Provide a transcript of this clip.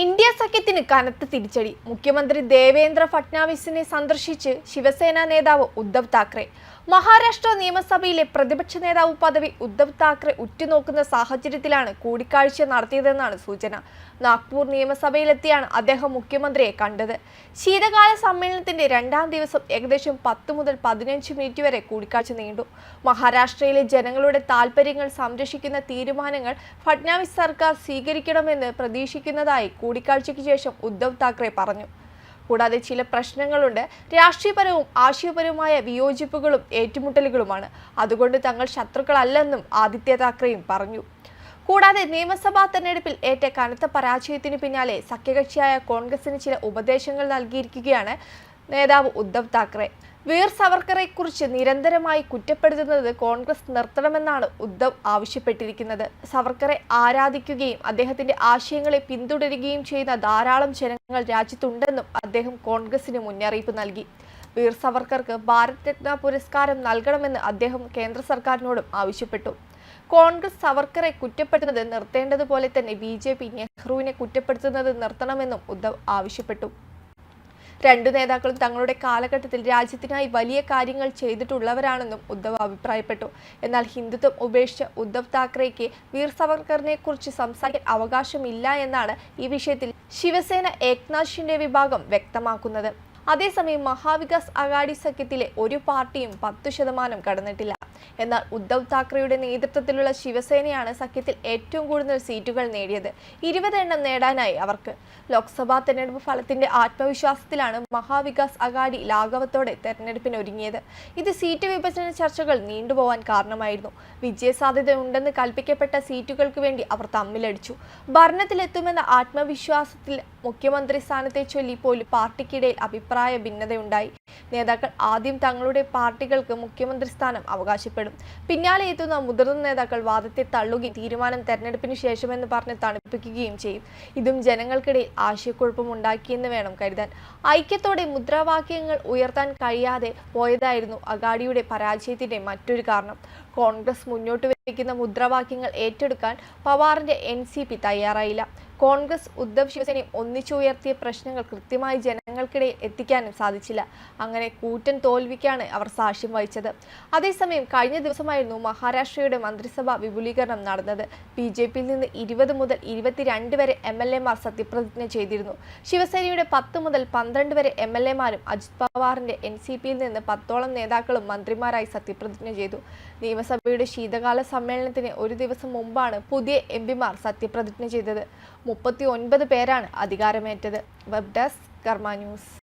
India സഖ്യത്തിന് കനത്ത തിരിച്ചടി. മുഖ്യമന്ത്രി ദേവേന്ദ്ര ഫട്നാവിസിനെ സന്ദർശിച്ച് ശിവസേന നേതാവ് ഉദ്ധവ് താക്കറെ. മഹാരാഷ്ട്ര നിയമസഭയിലെ പ്രതിപക്ഷ നേതാവ് പദവി ഉദ്ധവ് താക്കറെ ഉറ്റുനോക്കുന്ന സാഹചര്യത്തിലാണ് കൂടിക്കാഴ്ച നടത്തിയതെന്നാണ് സൂചന. നാഗ്പൂർ നിയമസഭയിലെത്തിയാണ് അദ്ദേഹം മുഖ്യമന്ത്രിയെ കണ്ടത്. ശീതകാല സമ്മേളനത്തിന്റെ രണ്ടാം ദിവസം ഏകദേശം പത്ത് മുതൽ പതിനഞ്ച് മിനിറ്റ് വരെ കൂടിക്കാഴ്ച നീണ്ടു. മഹാരാഷ്ട്രയിലെ ജനങ്ങളുടെ താൽപ്പര്യങ്ങൾ സംരക്ഷിക്കുന്ന തീരുമാനങ്ങൾ ഫട്നാവിസ് സർക്കാർ സ്വീകരിക്കണമെന്ന് പ്രതീക്ഷിക്കുന്നതായി കൂടിക്കാഴ്ചയ്ക്ക് ശേഷം ഉദ്ധവ് താക്കറെ പറഞ്ഞു. കൂടാതെ ചില പ്രശ്നങ്ങളുണ്ട്. രാഷ്ട്രീയപരവും ആശയപരവുമായ വിയോജിപ്പുകളും ഏറ്റുമുട്ടലുകളുമാണ്. അതുകൊണ്ട് തങ്ങൾ ശത്രുക്കളല്ലെന്നും ആദിത്യ താക്കറെയും പറഞ്ഞു. കൂടാതെ നിയമസഭാ തെരഞ്ഞെടുപ്പിൽ ഏറ്റ കനത്ത പരാജയത്തിന് പിന്നാലെ സഖ്യകക്ഷിയായ കോൺഗ്രസിന് ചില ഉപദേശങ്ങൾ നൽകിയിരിക്കുകയാണ് നേതാവ് ഉദ്ധവ് താക്കറെ. വീർ സവർക്കറെ കുറിച്ച് നിരന്തരമായി കുറ്റപ്പെടുത്തുന്നത് കോൺഗ്രസ് നിർത്തണമെന്നാണ് ഉദ്ധവ് ആവശ്യപ്പെട്ടിരിക്കുന്നത്. സവർക്കറെ ആരാധിക്കുകയും അദ്ദേഹത്തിന്റെ ആശയങ്ങളെ പിന്തുടരുകയും ചെയ്യുന്ന ധാരാളം ജനങ്ങൾ രാജ്യത്തുണ്ടെന്നും അദ്ദേഹം കോൺഗ്രസിന് മുന്നറിയിപ്പ് നൽകി. വീർ സവർക്കർക്ക് ഭാരത് രത്ന പുരസ്കാരം നൽകണമെന്ന് അദ്ദേഹം കേന്ദ്ര സർക്കാരിനോടും ആവശ്യപ്പെട്ടു. കോൺഗ്രസ് സവർക്കറെ കുറ്റപ്പെടുത്തുന്നത് നിർത്തേണ്ടതുപോലെ തന്നെ ബി ജെ പി നെഹ്റുവിനെ കുറ്റപ്പെടുത്തുന്നത് നിർത്തണമെന്നും ഉദ്ധവ് ആവശ്യപ്പെട്ടു. രണ്ടു നേതാക്കളും തങ്ങളുടെ കാലഘട്ടത്തിൽ രാജ്യത്തിനായി വലിയ കാര്യങ്ങൾ ചെയ്തിട്ടുള്ളവരാണെന്നും ഉദ്ധവ് അഭിപ്രായപ്പെട്ടു. എന്നാൽ ഹിന്ദുത്വം ഉപേക്ഷിച്ച ഉദ്ധവ് താക്കറെക്ക് വീർ സവർക്കറിനെ കുറിച്ച് സംസാരിക്കാൻ അവകാശമില്ല എന്നാണ് ഈ വിഷയത്തിൽ ശിവസേന ഏക്നാഥ് വിഭാഗം വ്യക്തമാക്കുന്നത്. അതേസമയം മഹാവികാസ് അഗാഡി സഖ്യത്തിലെ ഒരു പാർട്ടിയും പത്തു ശതമാനം കടന്നിട്ടില്ല. എന്നാൽ ഉദ്ധവ് താക്കറെയുടെ നേതൃത്വത്തിലുള്ള ശിവസേനയാണ് സഖ്യത്തിൽ ഏറ്റവും കൂടുതൽ സീറ്റുകൾ നേടിയത്. ഇരുപതെണ്ണം നേടാനായി അവർക്ക്. ലോക്സഭാ തെരഞ്ഞെടുപ്പ് ഫലത്തിന്റെ ആത്മവിശ്വാസത്തിലാണ് മഹാവികാസ് അഗാഡി ലാഘവത്തോടെ തെരഞ്ഞെടുപ്പിന് ഒരുങ്ങിയത് ഇത് സീറ്റ് വിഭജന ചർച്ചകൾ നീണ്ടുപോവാൻ കാരണമായിരുന്നു. വിജയസാധ്യത ഉണ്ടെന്ന് കൽപ്പിക്കപ്പെട്ട സീറ്റുകൾക്ക് വേണ്ടി അവർ തമ്മിലടിച്ചു. ഭരണത്തിലെത്തുമെന്ന ആത്മവിശ്വാസത്തിൽ മുഖ്യമന്ത്രി സ്ഥാനത്തെ ചൊല്ലി പോലും പാർട്ടിക്കിടയിൽ അഭിപ്രായ ഭിന്നതയുണ്ടായി. നേതാക്കൾ ആദ്യം തങ്ങളുടെ പാർട്ടികൾക്ക് മുഖ്യമന്ത്രി സ്ഥാനം അവകാശപ്പെടും. പിന്നാലെ എത്തുന്ന മുതിർന്ന നേതാക്കൾ വാദത്തെ തള്ളുകയും തീരുമാനം തെരഞ്ഞെടുപ്പിന് ശേഷമെന്ന് പറഞ്ഞ് തണുപ്പിക്കുകയും ചെയ്യും. ഇതും ജനങ്ങൾക്കിടയിൽ ആശയക്കുഴപ്പം ഉണ്ടാക്കിയെന്ന് വേണം കരുതാൻ. ഐക്യത്തോടെ മുദ്രാവാക്യങ്ങൾ ഉയർത്താൻ കഴിയാതെ പോയതായിരുന്നു അഗാഡിയുടെ പരാജയത്തിന്റെ മറ്റൊരു കാരണം. കോൺഗ്രസ് മുന്നോട്ട് വയ്ക്കുന്ന മുദ്രാവാക്യങ്ങൾ ഏറ്റെടുക്കാൻ പവാറിന്റെ എൻ തയ്യാറായില്ല. കോൺഗ്രസ് ഉദ്ധവ് ശിവസേനയും ഒന്നിച്ചുയർത്തിയ പ്രശ്നങ്ങൾ കൃത്യമായി ജനങ്ങൾക്കിടയിൽ എത്തിക്കാനും സാധിച്ചില്ല. അങ്ങനെ കൂറ്റൻ തോൽവിക്കാണ് അവർ സാക്ഷ്യം വഹിച്ചത്. അതേസമയം കഴിഞ്ഞ ദിവസമായിരുന്നു മഹാരാഷ്ട്രയുടെ മന്ത്രിസഭ വിപുലീകരണം നടന്നത്. ബി ജെ പിയിൽ നിന്ന് ഇരുപത് മുതൽ ഇരുപത്തിരണ്ട് വരെ എം എൽ എമാർ സത്യപ്രതിജ്ഞ ചെയ്തിരുന്നു. ശിവസേനയുടെ പത്ത് മുതൽ പന്ത്രണ്ട് വരെ എം എൽ എമാരും അജിത് പവാറിന്റെ എൻ സി പിയിൽ നിന്ന് പത്തോളം നേതാക്കളും മന്ത്രിമാരായി സത്യപ്രതിജ്ഞ ചെയ്തു. നിയമസഭയുടെ ശീതകാല സമ്മേളനത്തിന് ഒരു ദിവസം മുമ്പാണ് പുതിയ എം പിമാർ സത്യപ്രതിജ്ഞ ചെയ്തത്. മുപ്പത്തി ഒൻപത് പേരാണ് അധികാരമേറ്റത്. Web desk Karma news